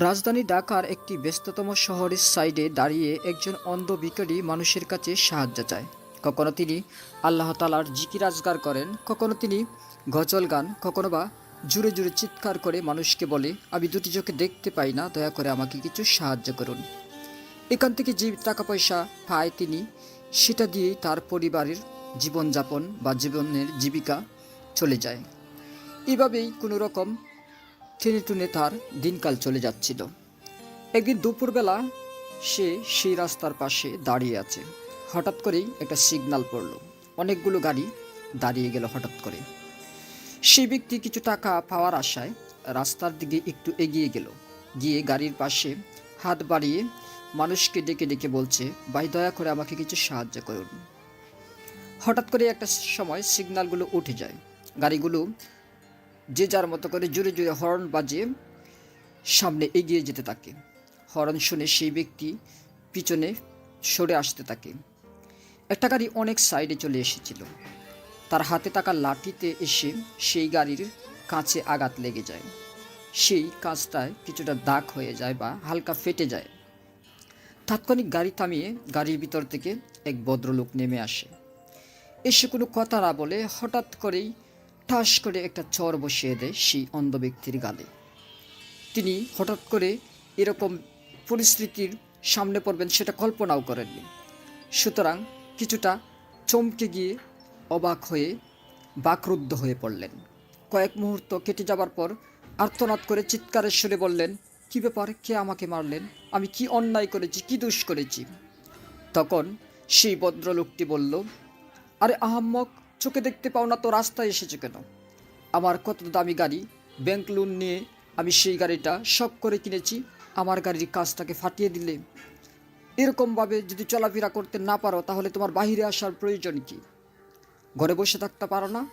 রাজধানী ঢাকার একটি ব্যস্ততম শহরের সাইডে দাঁড়িয়ে একজন অন্ধ ভিখারি মানুষের কাছে সাহায্য চায়। কখনো তিনি আল্লাহ তালার জিকির করেন, কখনো তিনি গজল গান, কখনো বা জুড়ে জুড়ে চিৎকার করে মানুষকে বলে, আমি দুটি চোখে দেখতে পাই না, দয়া করে আমাকে কিছু সাহায্য করুন। এখান থেকে যে টাকা পয়সা পায় তিনি, সেটা দিয়েই তার পরিবারের জীবনযাপন বা জীবনের জীবিকা চলে যায়। এভাবেই কোনো রকম টেনে টুনে তার দিনকাল চলে যাচ্ছিল। একদিন দুপুরবেলা সে সেই রাস্তার পাশে দাঁড়িয়ে আছে। হঠাৎ করেই একটা সিগন্যাল পড়ল। অনেকগুলো গাড়ি দাঁড়িয়ে গেল হঠাৎ করে। সেই ব্যক্তি কিছু টাকা পাওয়ার আশায় রাস্তার দিকে একটু এগিয়ে গেল। গিয়ে গাড়ির পাশে হাত বাড়িয়ে মানুষকে ডেকে ডেকে বলছে, ভাই, দয়া করে আমাকে কিছু সাহায্য করুন। হঠাৎ করে একটা সময় সিগন্যালগুলো উঠে যায়। গাড়িগুলো যে যার মতো করে জুড়ে জুড়ে হর্ন বাজিয়ে সামনে এগিয়ে যেতে থাকে। হর্ন শুনে সেই ব্যক্তি পিছনে সরে আসতে থাকে। একটা গাড়ি অনেক সাইডে চলে এসেছিল। তার হাতে থাকা লাঠিতে এসে সেই গাড়ির কাছে আঘাত লেগে যায়। সেই কাজটায় কিছুটা দাগ হয়ে যায় বা হালকা ফেটে যায়। তাৎক্ষণিক গাড়ি থামিয়ে গাড়ির ভিতর থেকে এক ভদ্রলোক নেমে আসে। এসে কোনো কথা না বলে হঠাৎ করেই ঠাস করে একটা চর বসিয়ে দেয় সেই অন্ধ ব্যক্তির গালে। তিনি হঠাৎ করে এরকম পরিস্থিতির সামনে পড়বেন সেটা কল্পনাও করেননি। সুতরাং কিছুটা চমকে গিয়ে অবাক হয়ে বাকরুদ্ধ হয়ে পড়লেন। কয়েক মুহূর্ত কেটে যাবার পর আর্তনাদ করে চিৎকারের সুরে বললেন, কী ব্যাপার? কে আমাকে মারলেন? আমি কি অন্যায় করেছি? কি দোষ করেছি? তখন সেই ভদ্রলোকটি বলল, আরে আহাম্মক চোখে দেখতে পাও না তো রাস্তায় এসেছে কেন? আমার কত দামি গাড়ি ব্যাংক লোন নিয়ে আমি সেই গাড়িটা শখ করে কিনেছি, আমার গাড়ির কাজটাকে ফাটিয়ে দিলে। এরকমভাবে যদি চলাফেরা করতে না পারো, তাহলে তোমার বাহিরে আসার প্রয়োজন কি? ঘরে বসে থাকতে পারো না?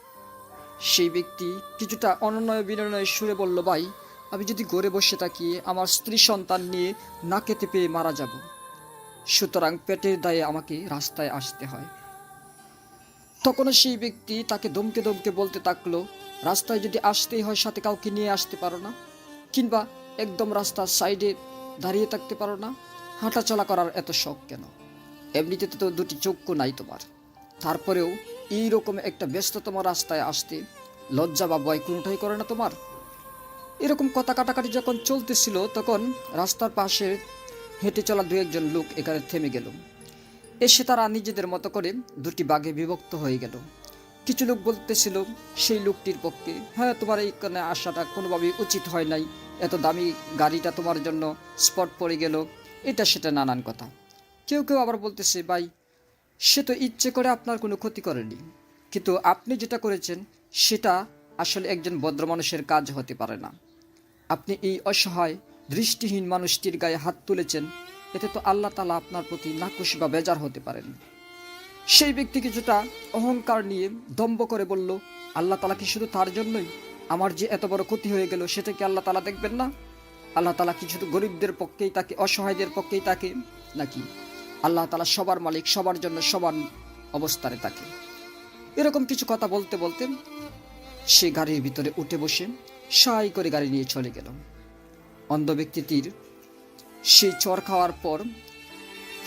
সেই ব্যক্তি কিছুটা অনন্যয় বিনয় সুরে বলল, ভাই, আমি যদি ঘরে বসে থাকি, আমার স্ত্রী সন্তান নিয়ে না খেতে পেয়ে মারা যাব। সুতরাং পেটের দায়ে আমাকে রাস্তায় আসতে হয়। তখনও সেই ব্যক্তি তাকে দমকে দমকে বলতে থাকল, রাস্তায় যদি আসতেই হয় সাথে কাউকে নিয়ে আসতে পারো না, কিংবা একদম রাস্তার সাইডে দাঁড়িয়ে থাকতে পারো না হাঁটা চলা করার এত শখ কেন? এমনিতে তো দুটি চক্ষু নাই তোমার। তারপরেও এইরকম একটা ব্যস্ততম রাস্তায় আসতে লজ্জা বা ভয় কোনোটাই করে না তোমার? এরকম কথা কাটাকাটি যখন চলতেছিল, তখন রাস্তার পাশে হেঁটে চলা দু একজন লোক এখানে থেমে গেল। এসে তারা নিজেদের মতো করে দুটি বাঘে বিভক্ত হয়ে গেল। কিছু লোক বলতেছিল, সেই লোকটির পক্ষে। হ্যাঁ তোমার এইখানে আসাটা কোনোভাবেই উচিত হয় নাই। এত দামি গাড়িটা তোমার জন্য স্পট পড়ে গেল। এটা সেটা নানান কথা। কেউ কেউ আবার বলতেছে, ভাই, সে তো ইচ্ছে করে আপনার কোনো ক্ষতি করেনি। কিন্তু আপনি যেটা করেছেন, সেটা আসলে একজন ভদ্র মানুষের কাজ হতে পারে না। আপনি এই অসহায়, দৃষ্টিহীন মানুষটির গায়ে হাত তুলেছেন এতে তো আল্লাহ তালা আপনার প্রতি নাকুশ বা বেজার হতে পারেন। সেই ব্যক্তি কিছুটা অহংকার নিয়ে দম্ভ করে বলল, আল্লাহ তালা কি শুধু তার জন্যই আমার যে এত বড় ক্ষতি হয়ে গেল সেটা কি আল্লাহ তালা দেখবেন না? আল্লাহ তালা কি শুধু গরিবদের পক্ষেই তাকে, অসহায়দের পক্ষেই তাকে নাকি আল্লাহ তালা সবার মালিক, সবার জন্য সমান অবস্থানে তাকে? এরকম কিছু কথা বলতে বলতে সে গাড়ির ভিতরে উঠে বসে সাই করে গাড়ি নিয়ে চলে গেল। অন্ধ ব্যক্তিটির সেই চর খাওয়ার পর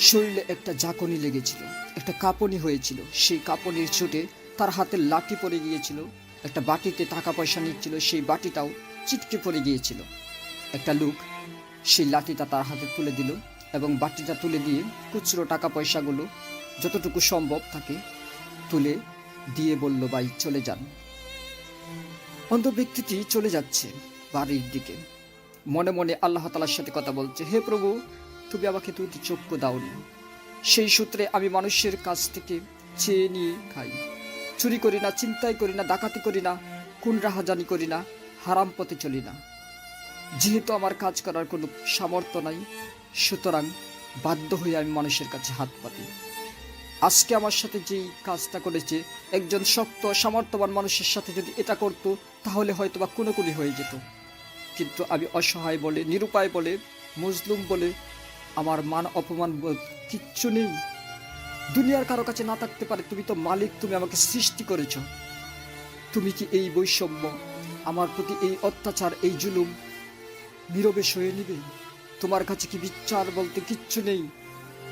শরীরে একটা জাকনি লেগেছিল, একটা কাঁপনি হয়েছিল। সেই কাঁপনির চোটে তার হাতে লাঠি পড়ে গিয়েছিল, একটা বাটিতে টাকা পয়সা নিচ্ছিল, সেই বাটিটাও চিটকে পড়ে গিয়েছিল। একটা লোক সেই লাঠিটা তার হাতে তুলে দিল এবং বাটিটা তুলে দিয়ে খুচরো টাকা পয়সাগুলো যতটুকু সম্ভব তাকে তুলে দিয়ে বলল, ভাই, চলে যান। অন্ধ ব্যক্তিটি চলে যাচ্ছে বাড়ির দিকে। মনে মনে আল্লাহ তালার সাথে কথা বলছে, হে প্রভু, তুমি আমাকে দুটি চক্ষু দাওনি। সেই সূত্রে আমি মানুষের কাছ থেকে চেয়ে নিয়ে খাই। চুরি করি না চিন্তাই করি না, ডাকাতি করি না কোন রাহাজানি করি না, হারাম পথে চলি না। যেহেতু আমার কাজ করার কোনো সামর্থ্য নাই, সুতরাং বাধ্য হয়ে আমি মানুষের কাছে হাত পাতি। আজকে আমার সাথে যেই কাজটা করেছে, একজন শক্ত, সামর্থ্যবান মানুষের সাথে যদি এটা করতো, তাহলে হয়তো বা কোনো হয়ে যেত। কিন্তু আমি অসহায় বলে, নিরুপায় বলে, মজলুম বলে আমার মান অপমান কিচ্ছু নেই। দুনিয়ার কারও কাছে না থাকতে পারে, তুমি তো মালিক, তুমি আমাকে সৃষ্টি করেছ। তুমি কি এই বৈষম্য, আমার প্রতি এই অত্যাচার, এই জুলুম নীরবে সয়ে নিবে? তোমার কাছে কি বিচার বলতে কিচ্ছু নেই?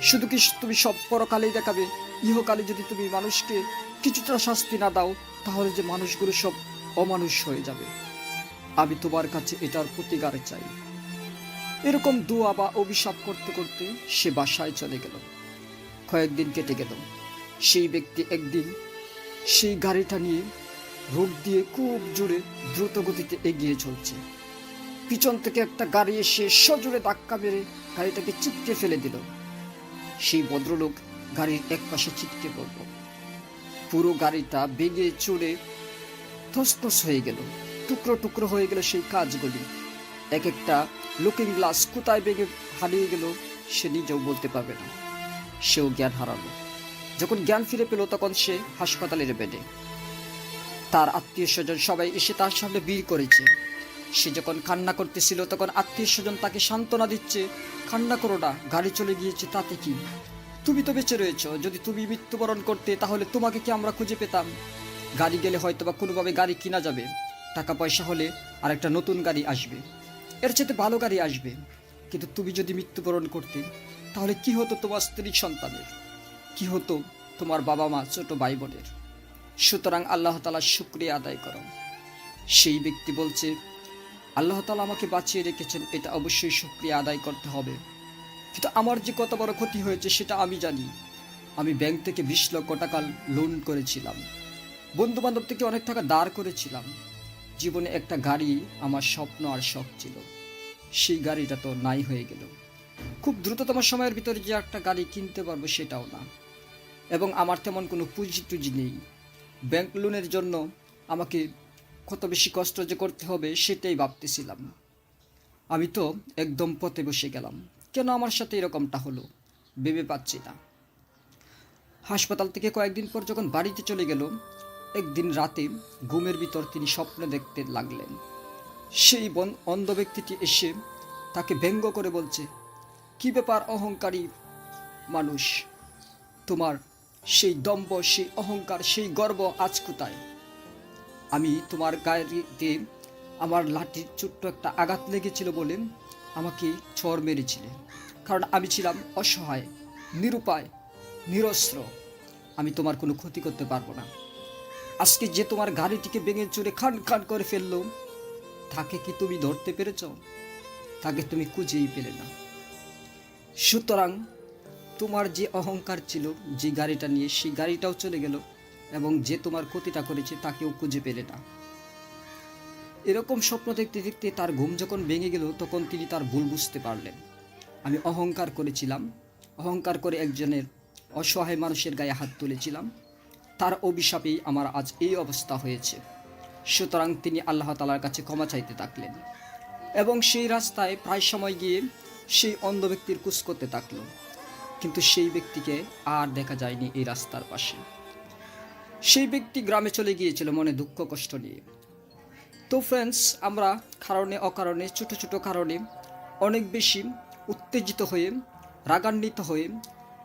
শুধু কি তুমি সব পরকালেই দেখাবে? ইহকালে যদি তুমি মানুষকে কিছুটা শাস্তি না দাও, তাহলে যে মানুষগুলো সব অমানুষ হয়ে যাবে। আমি তোমার কাছে এটার প্রতিকার চাই। এরকম দোয়া বা অভিশাপ করতে করতে সে বাসায় চলে গেল। কয়েকদিন কেটে গেল। সেই ব্যক্তি একদিন সেই গাড়িটা নিয়ে রোড দিয়ে খুব জোরে দ্রুত গতিতে এগিয়ে চলছে। পিছন থেকে একটা গাড়ি এসে সজোরে ধাক্কা মেরে গাড়িটাকে চিটকে ফেলে দিল। সেই ভদ্রলোক গাড়ির এক পাশে চিটকে পড়ল। পুরো গাড়িটা বেগে চড়ে থসথস হয়ে গেল। টুকরো টুকরো হয়ে গেল সেই কাজগুলি। এক একটা লুকিং গ্লাস কোথায় বেগে হারিয়ে গেল, সে নিজেও বলতে পারবে না। সেও জ্ঞান হারালো। যখন জ্ঞান ফিরে পেল, তখন সে হাসপাতালের বেডে। তার আত্মীয় স্বজন সবাই এসে তার সামনে ভিড় করেছে। সে যখন কান্না করতেছিল, তখন আত্মীয় স্বজন তাকে সান্ত্বনা দিচ্ছে, কান্না করো না, গাড়ি চলে গিয়েছে, তাতে কি? তুমি তো বেঁচে রয়েছো, যদি তুমি মৃত্যুবরণ করতে, তাহলে তোমাকে কি আমরা খুঁজে পেতাম? গাড়ি গেলে হয়তো বা কোনোভাবে গাড়ি কিনা যাবে। টাকা পয়সা হলে আর একটা নতুন গাড়ি আসবে। এর চেয়ে ভালো গাড়ি আসবে। কিন্তু তুমি যদি মৃত্যুবরণ করতে, তাহলে কি হতো তোমার স্ত্রী সন্তানের? কি হতো তোমার বাবা মা ছোট ভাই বোনের সুতরাং আল্লাহ তালা শুক্রিয়া আদায় করো। সেই ব্যক্তি বলছে, আল্লাহ তালা আমাকে বাঁচিয়ে রেখেছেন, এটা অবশ্যই শুক্রিয়া আদায় করতে হবে। কিন্তু আমার যে কত বড় ক্ষতি হয়েছে, সেটা আমি জানি। আমি ব্যাংক থেকে বিশ লক্ষ টাকা লোন করেছিলাম। বন্ধু বান্ধব থেকে অনেক টাকা দাঁড় করেছিলাম। জীবনে একটা গাড়ি আমার স্বপ্ন আর শখ ছিল। সেই গাড়িটা তো নাই হয়ে গেল। খুব দ্রুততম সময়ের ভিতরে যে একটা গাড়ি কিনতে পারব সেটাও না। এবং আমার তেমন কোনো পুঁজি টুজি নেই। ব্যাংক লোনের জন্য আমাকে কত বেশি কষ্ট যে করতে হবে সেটাই ভাবতেছিলাম। আমি তো একদম পথে বসে গেলাম। কেন আমার সাথে এরকমটা হলো? ভেবে পাচ্ছি না। হাসপাতাল থেকে কয়েকদিন পর যখন বাড়িতে চলে গেল একদিন রাতে ঘুমের ভিতর তিনি স্বপ্ন দেখতে লাগলেন। সেই বন অন্ধ ব্যক্তিটি এসে তাকে ব্যঙ্গ করে বলছে, কি ব্যাপার অহংকারী মানুষ? তোমার সেই দম্ভ, সেই অহংকার, সেই গর্ব আজ কোথায়? আমি তোমার গাড়িতে আমার লাঠির ছোট্ট একটা আঘাত লেগেছিল বলে আমাকে চর মেরেছিলে। কারণ আমি ছিলাম অসহায়, নিরুপায়, নিরস্ত্র। আমি তোমার কোনো ক্ষতি করতে পারব না। আজকে যে তোমার গাড়িটিকে ভেঙে চুরে খান খান করে ফেলল, তাকে কি তুমি ধরতে পেরেছ? তাকে তুমি খুঁজেই পেলে না। সুতরাং তোমার যে অহংকার ছিল, যে গাড়িটা নিয়ে সেই গাড়িটাও চলে গেল এবং যে তোমার ক্ষতিটা করেছে, তাকেও খুঁজে পেলে না। এরকম স্বপ্ন দেখতে দেখতে তার ঘুম যখন ভেঙে গেল, তখন তিনি তার ভুল বুঝতে পারলেন। আমি অহংকার করেছিলাম, অহংকার করে একজনের অসহায় মানুষের গায়ে হাত তুলেছিলাম তার অভিশাপেই আমার আজ এই অবস্থা হয়েছে। সুতরাং তিনি আল্লাহ তালার কাছে ক্ষমা চাইতে থাকলেন এবং সেই রাস্তায় প্রায় সময় গিয়ে সেই অন্ধ ব্যক্তির কুচ করতে থাকল। কিন্তু সেই ব্যক্তিকে আর দেখা যায়নি এই রাস্তার পাশে। সেই ব্যক্তি গ্রামে চলে গিয়েছিল মনে দুঃখ কষ্ট নিয়ে। তো ফ্রেন্ডস আমরা কারণে অকারণে, ছোট ছোট কারণে অনেক বেশি উত্তেজিত হয়ে, রাগান্বিত হয়ে,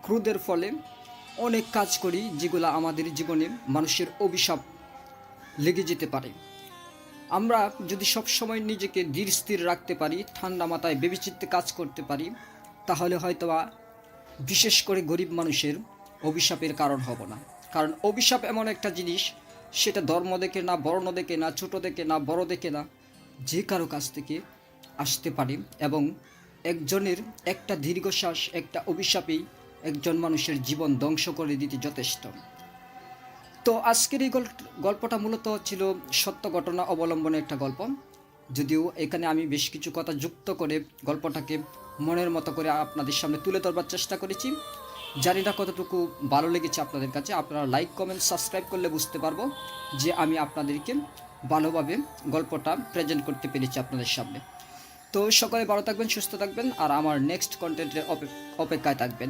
ক্রোধের ফলে অনেক কাজ করি যেগুলো আমাদের জীবনে মানুষের অভিশাপ লেগে যেতে পারে। আমরা যদি সব সময় নিজেকে ধীর স্থির রাখতে পারি, ঠান্ডা মাথায় ভেবেচিত্তে কাজ করতে পারি, তাহলে হয়তোবা বিশেষ করে গরিব মানুষের অভিশাপের কারণ হব না। কারণ অভিশাপ এমন একটা জিনিস, সেটা ধর্ম দেখে না, বর্ণ দেখে না, ছোট দেখে না, বড় দেখে না, যে কারও কাছ থেকে আসতে পারে এবং একজনের একটা দীর্ঘশ্বাস, একটা অভিশাপেই একজন মানুষের জীবন ধ্বংস করে দিতে যথেষ্ট। তো আজকের এই গল্প- গল্পটা মূলত ছিল সত্য ঘটনা অবলম্বনে একটা গল্প। যদিও এখানে আমি বেশ কিছু কথা যুক্ত করে গল্পটাকে মনের মতো করে আপনাদের সামনে তুলে ধরবার চেষ্টা করেছি। জানি না কতটুকু ভালো লেগেছে আপনাদের কাছে। আপনারা লাইক কমেন্ট সাবস্ক্রাইব করলে বুঝতে পারব যে আমি আপনাদেরকে ভালোভাবে গল্পটা প্রেজেন্ট করতে পেরেছি আপনাদের সামনে। তো সকলে ভালো থাকবেন, সুস্থ থাকবেন, আর আমার নেক্সট কন্টেন্টের অপেক্ষায় থাকবেন।